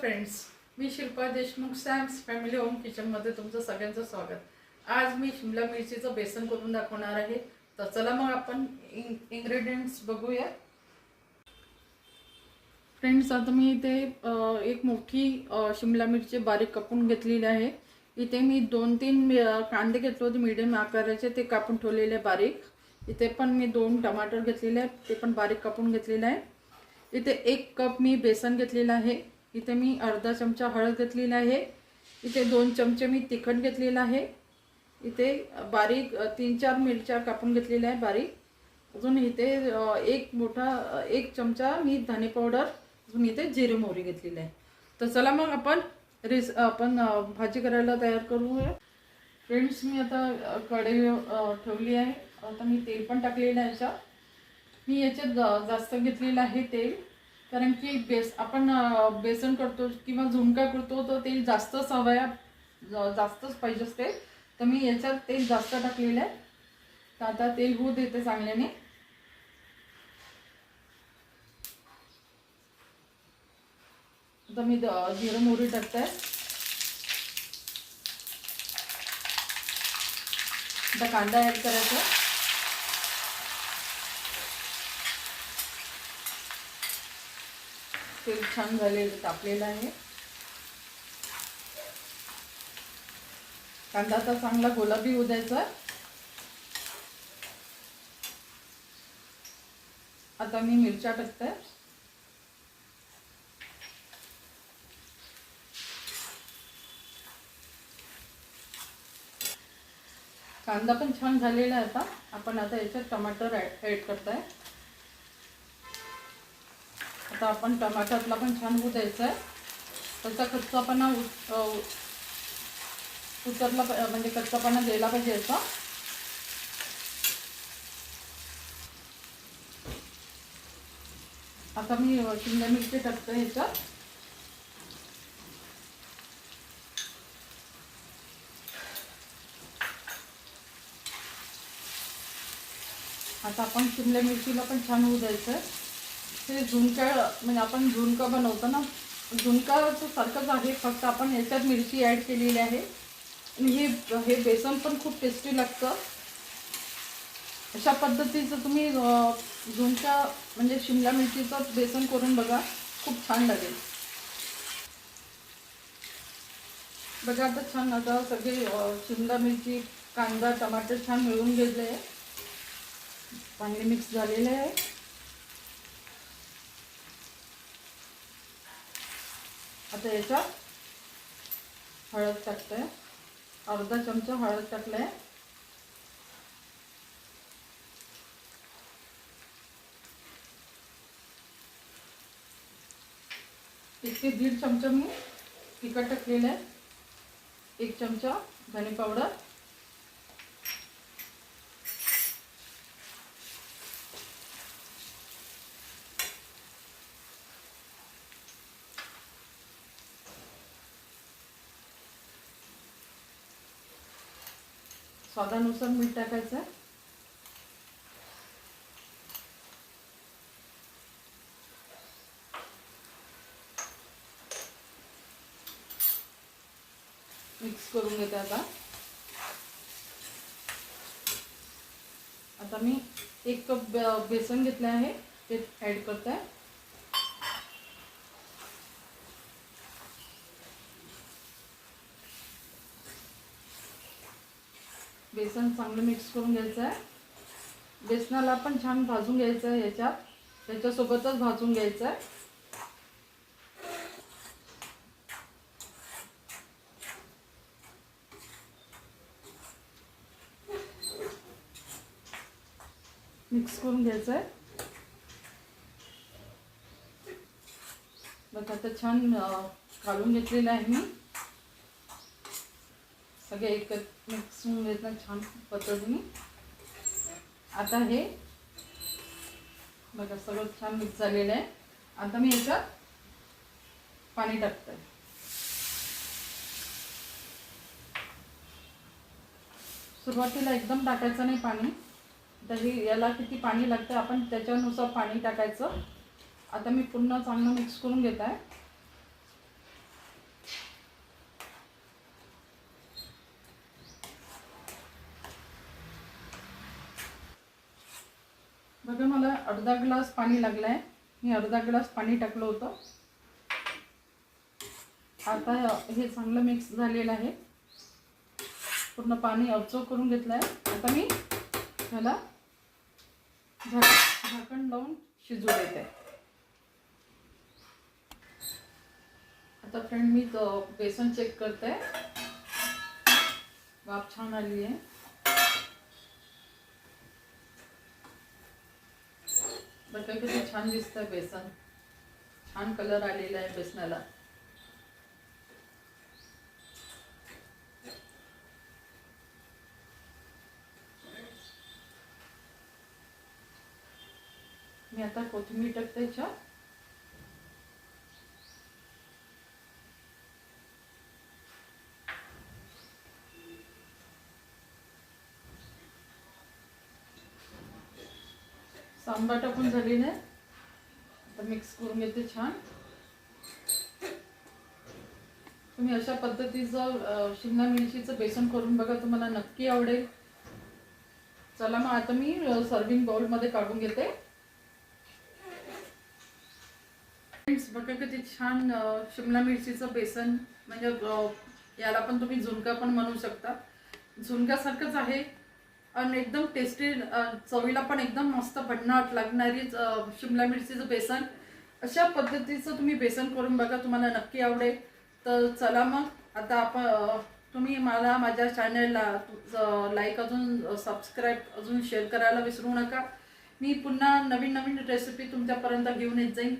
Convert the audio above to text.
Friends मी Shilpa Deshmukh Sam's family home किचनमध्ये तुमचं सगळ्यांचं स्वागत. आज मी शिमला मिरचीचं बेसन करून दाखवणार आहे. तर चला मग आपण इं इन्ग्रेडियंट्स बघूया. फ्रेंड्स आता मी इथे एक मोठी शिमला मिरची बारीक कापून घेतलेली आहे. इथे मी दोन तीन कांदे घेतले होते मीडियम आकाराचे. ते कापून ठेवलेले आहे बारीक. इथे पण मी दोन टमाटर घेतलेले आहेत ते पण बारीक कापून घेतलेले आहे. इथे एक कप मी बेसन घेतलेलं आहे. इथे मी अर्धा चमचा हळद घेतलेला आहे. इथे दोन चमचे मी तिखट घेतलेलं आहे. इथे बारीक तीन चार मिरच्या कापून घेतलेल्या आहे बारीक. अजून इथे एक मोठा एक चमचा मी धने पावडर अजून इथे जिरे मोहरी घेतलेली आहे. तर चला मग आपण रेस आपण भाजी करायला तयार करूया. फ्रेंड्स मी आता कढई ठेवली आहे. आता मी तेल पण टाकलेलं आहे याच्यात. मी याच्यात जा- जास्त घेतलेलं आहे तेल. कारण की बेस आपण बेसन करतो किंवा झुणका करतो तर तेल जास्तच हवं आहे जास्तच पाहिजे असते. तर मी याच्यात तेल जास्त टाकलेलं आहे. तर आता तेल होऊ देते चांगल्याने. आता मी जिरं मोहरी टाकते. आता कांदा ॲड करायचा. तेल छान झालेलं तापलेलं आहे. कांदा आता चांगला गुलाबी होऊ द्यायचा आता मी मिरच्या टाकते. कांदा पण छान झालेला आहे आता. आपण आता याच्यात टमाटर ॲड करताय. आता आपण टमाट्यातला पण छान होऊ द्यायचं आहे. त्याचा कच्चापणा उतरला म्हणजे कच्चापणा द्यायला पाहिजे याचा. आता मी शिमला मिरची टाकतो ह्याच्यात. आता आपण शिमला मिरचीला पण छान होऊ द्यायचं आहे. ते झुणका म्हणजे आपण झुणका बनवतो ना झुणकाचं सारखंच आहे फक्त आपण याच्यात मिरची ॲड केलेली आहे. आणि हे हे बेसन पण खूप टेस्टी लागतं. अशा पद्धतीचं तुम्ही झुणका म्हणजे शिमला मिरचीचं बेसन करून बघा खूप छान लागेल. बघा आता छान आता सगळे शिमला मिरची कांदा टमाटर छान मिळून गेले. आहे चांगले मिक्स झालेले आहे. आता याच्यात हळद टाकते अर्धा चमचा हळद टाकलाय. इतके दीड चमचा मी तिखट टाकलेलं आहे. एक चमचा धने पावडर. स्वादानुसार मीठ टाकायचं. आहे मिक्स करून घेते आता. आता मी एक कप बेसन घेतलं आहे ते ॲड करत. आहे बेसन चांगलं मिक्स करून घ्यायचं आहे. बेसनाला पण छान भाजून घ्यायचं आहे याच्यात. त्याच्यासोबतच भाजून घ्यायचं आहे. मिक्स करून घ्यायचं आहे. बघा आता छान घालून काढून घेतलेलं आहे मी. सगळे एकत्र मिक्स होऊन घेतलं छान पद्धतीने आता हे बघा सगळं छान मिक्स झालेलं आहे. आता मी याच्यात पाणी टाकते सुरुवातीला एकदम टाकायचं नाही पाणी. तरी याला किती पाणी लागतं आपण त्याच्यानुसार पाणी टाकायचं. आता मी पुन्हा चांगलं मिक्स करून घेत आहे बघा मला अर्धा ग्लास पाणी लागलं आहे मी अर्धा ग्लास पाणी टाकलं होतं. आता हे चांगलं मिक्स झालेलं आहे. पूर्ण पाणी अवचव करून घेतलं आहे आता मी ह्याला झाक झाकण लावून शिजू देते. आता फ्रेंड मी तो बेसन चेक करते. वाफ छान आली आहे बघा किती छान दिसतंय बेसन. छान कलर आलेला आहे बेसनाला. मी आता कोथिंबीर टाकते याच्यात. सांबार टाकून झालेलं आहे आता मिक्स करून घेते छान. तुम्ही अशा पद्धतीचं शिमला मिरचीचं बेसन करून बघा तुम्हाला नक्की आवडेल. चला मग आता मी सर्विंग बाउलमध्ये काढून घेते. फ्रेंड्स बघा किती छान शिमला मिरचीचं बेसन म्हणजे याला पण तुम्ही झुणका पण म्हणू शकता. झुणक्यासारखंच आहे. आणि एकदम टेस्टी चवीला पण एकदम मस्त भन्नाट लागणारी शिमला मिरचीचं बेसन. अशा पद्धतीचं तुम्ही बेसन करून बघा तुम्हाला नक्की आवडेल. तर चला मग आता आपण तुम्ही मला माझ्या चॅनलला लाईक अजून सबस्क्राईब अजून शेअर करायला विसरू नका. मी पुन्हा नवीन नवीन रेसिपी तुमच्यापर्यंत घेऊन येत जाईन.